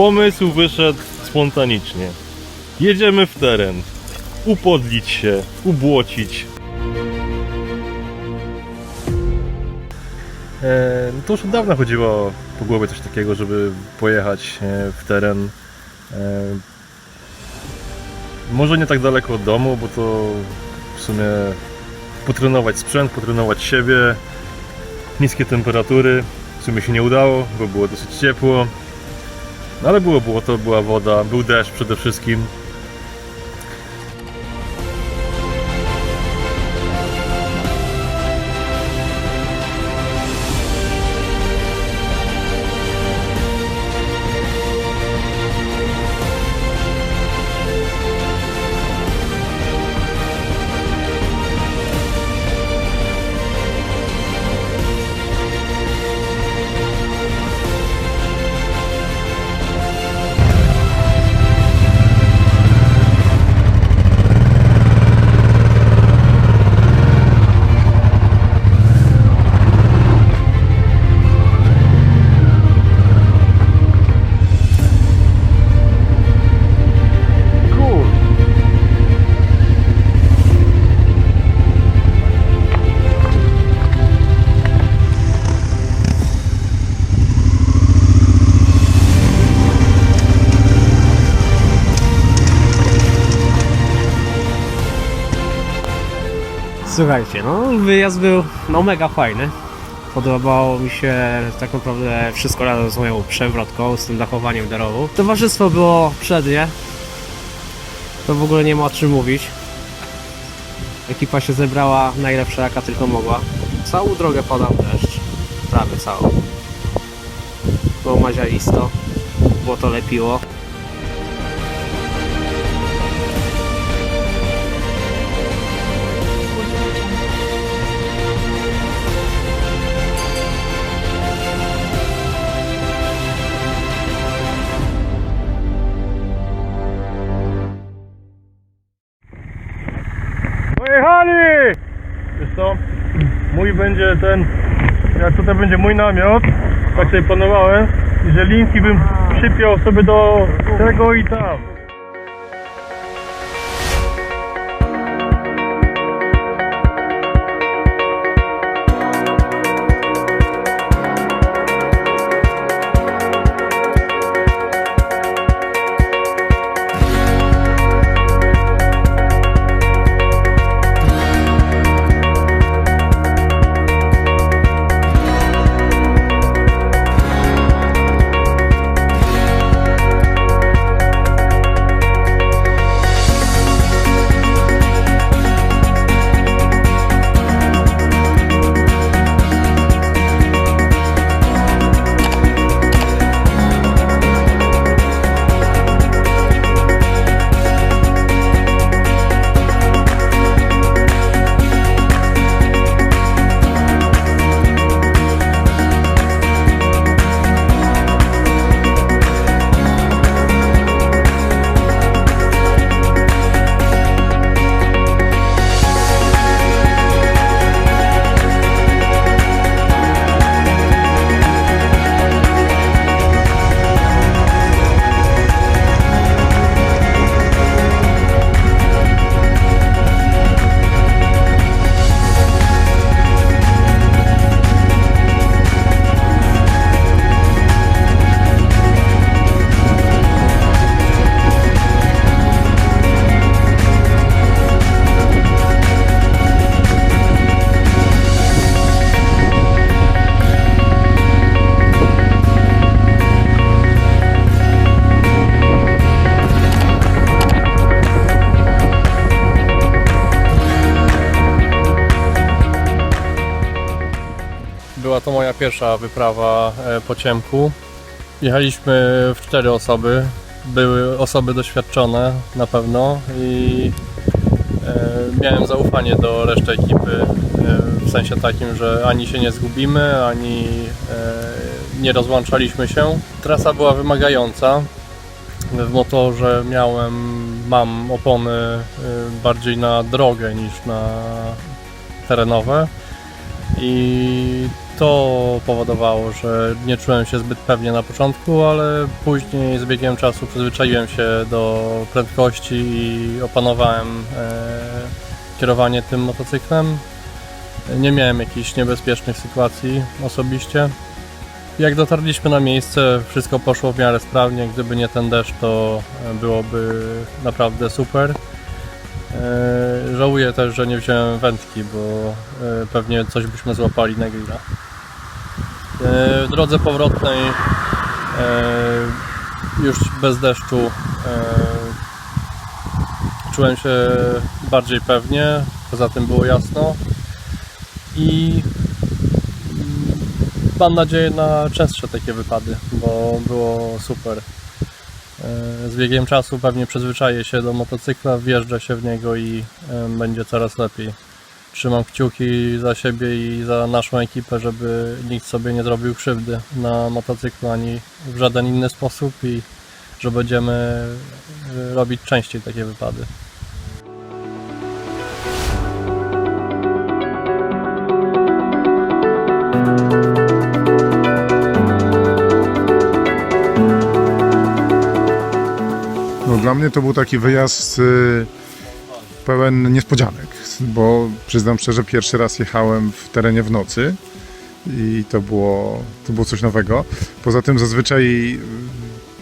Pomysł wyszedł spontanicznie. Jedziemy w teren. Upodlić się, ubłocić. E, no to już od dawna chodziło po głowie coś takiego, żeby pojechać e, w teren. E, może nie tak daleko od domu, bo to w sumie potrenować sprzęt, potrenować siebie. Niskie temperatury. W sumie się nie udało, bo było dosyć ciepło. No ale było błoto, była woda, był deszcz przede wszystkim. Słuchajcie, no wyjazd był no mega fajny. Podobało mi się tak naprawdę wszystko razem z moją przewrotką, z tym dachowaniem derową. Towarzystwo było przednie. To w ogóle nie ma o czym mówić. Ekipa się zebrała najlepsza jaka tylko mogła. Całą drogę padał deszcz. Prawie całą. Było mazialisto. Było to lepiło. Będzie ten. Jak tutaj będzie mój namiot, tak sobie planowałem, że linki bym przypiął sobie do tego i tam. To moja pierwsza wyprawa e, po ciemku. Jechaliśmy w cztery osoby. Były osoby doświadczone na pewno i e, miałem zaufanie do reszty ekipy. e, W sensie takim, że ani się nie zgubimy, ani nie rozłączaliśmy się. Trasa była wymagająca. W motorze miałem, mam opony bardziej na drogę niż na terenowe i to powodowało, że nie czułem się zbyt pewnie na początku, ale później z biegiem czasu przyzwyczaiłem się do prędkości i opanowałem e, kierowanie tym motocyklem. Nie miałem jakichś niebezpiecznych sytuacji osobiście. Jak dotarliśmy na miejsce, wszystko poszło w miarę sprawnie. Gdyby nie ten deszcz, to e, byłoby naprawdę super. E, Żałuję też, że nie wziąłem wędki, bo pewnie coś byśmy złapali na grilla. E, W drodze powrotnej e, już bez deszczu e, czułem się bardziej pewnie, poza tym było jasno i mm, mam nadzieję na częstsze takie wypady, bo było super. Z biegiem czasu pewnie przyzwyczaję się do motocykla, wjeżdża się w niego i będzie coraz lepiej. Trzymam kciuki za siebie i za naszą ekipę, żeby nikt sobie nie zrobił krzywdy na motocyklu ani w żaden inny sposób i że będziemy e, robić częściej takie wypady. No, dla mnie to był taki wyjazd y, pełen niespodzianek, bo przyznam szczerze, pierwszy raz jechałem w terenie w nocy i to było, to było coś nowego. Poza tym zazwyczaj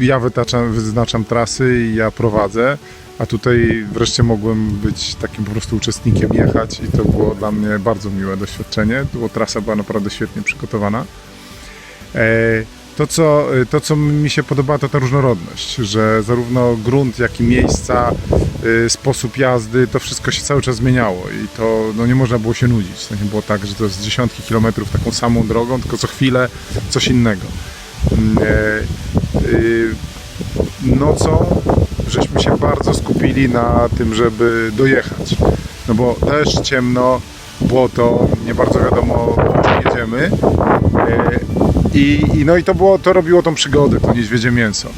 ja wytaczam, wyznaczam trasy i ja prowadzę, a tutaj wreszcie mogłem być takim po prostu uczestnikiem, jechać i to było dla mnie bardzo miłe doświadczenie, bo trasa była naprawdę świetnie przygotowana. E, to co, to, co mi się podoba, to ta różnorodność, że zarówno grunt, jak i miejsca, sposób jazdy, to wszystko się cały czas zmieniało i to no, nie można było się nudzić. To nie było tak, że to jest dziesiątki kilometrów taką samą drogą, tylko co chwilę coś innego. Mm, e, y, Nocą żeśmy się bardzo skupili na tym, żeby dojechać. No bo deszcz, ciemno, błoto, nie bardzo wiadomo, gdzie jedziemy. E, i, no i to, było, to robiło tą przygodę, to niedźwiedzie mięso.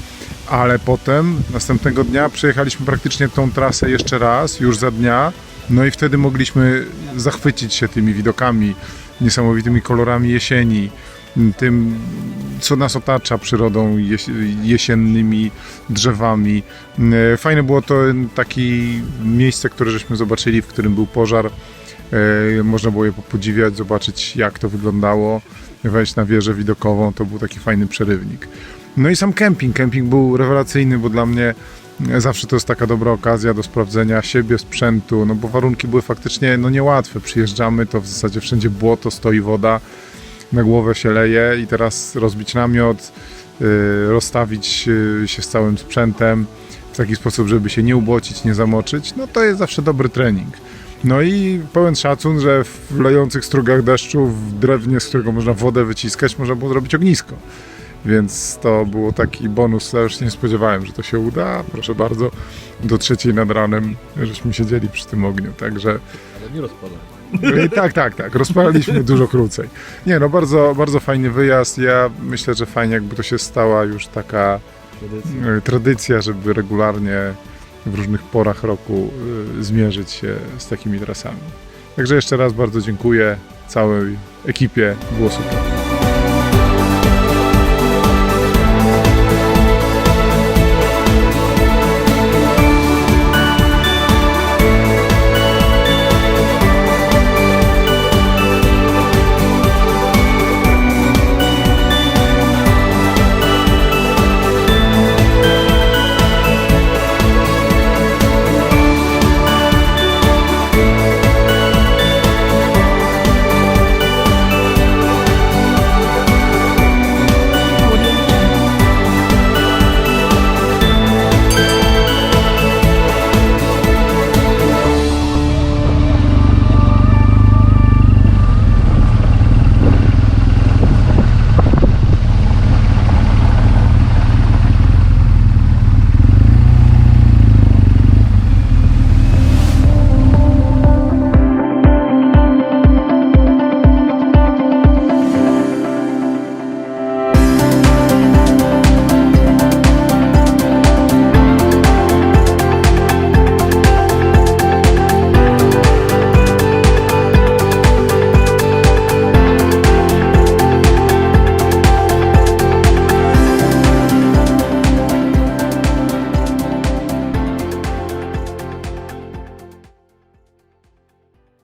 Ale potem, następnego dnia, przejechaliśmy praktycznie tą trasę jeszcze raz, już za dnia. No i wtedy mogliśmy zachwycić się tymi widokami, niesamowitymi kolorami jesieni, tym, co nas otacza przyrodą, jes- jesiennymi drzewami. E, Fajne było to takie miejsce, które żeśmy zobaczyli, w którym był pożar. E, Można było je podziwiać, zobaczyć jak to wyglądało, wejść na wieżę widokową, to był taki fajny przerywnik. No i sam kemping. Kemping był rewelacyjny, bo dla mnie e, zawsze to jest taka dobra okazja do sprawdzenia siebie, sprzętu, no bo warunki były faktycznie no niełatwe. Przyjeżdżamy, to w zasadzie wszędzie błoto, stoi woda, na głowę się leje i teraz rozbić namiot, y, rozstawić y, się z całym sprzętem w taki sposób, żeby się nie ubłocić, nie zamoczyć, no to jest zawsze dobry trening. No i pełen szacun, że w lejących strugach deszczu, w drewnie, z którego można wodę wyciskać, można było zrobić ognisko. Więc to było taki bonus, ja już nie spodziewałem, że to się uda. Proszę bardzo, do trzeciej nad ranem żeśmy siedzieli przy tym ogniu, także Ale nie rozpadaj. i tak, tak, tak. Rozpalaliśmy dużo krócej. Nie, no bardzo, bardzo fajny wyjazd. Ja myślę, że fajnie jakby to się stała już taka e, tradycja, żeby regularnie w różnych porach roku e, zmierzyć się z takimi trasami. Także jeszcze raz bardzo dziękuję całej ekipie. Było super.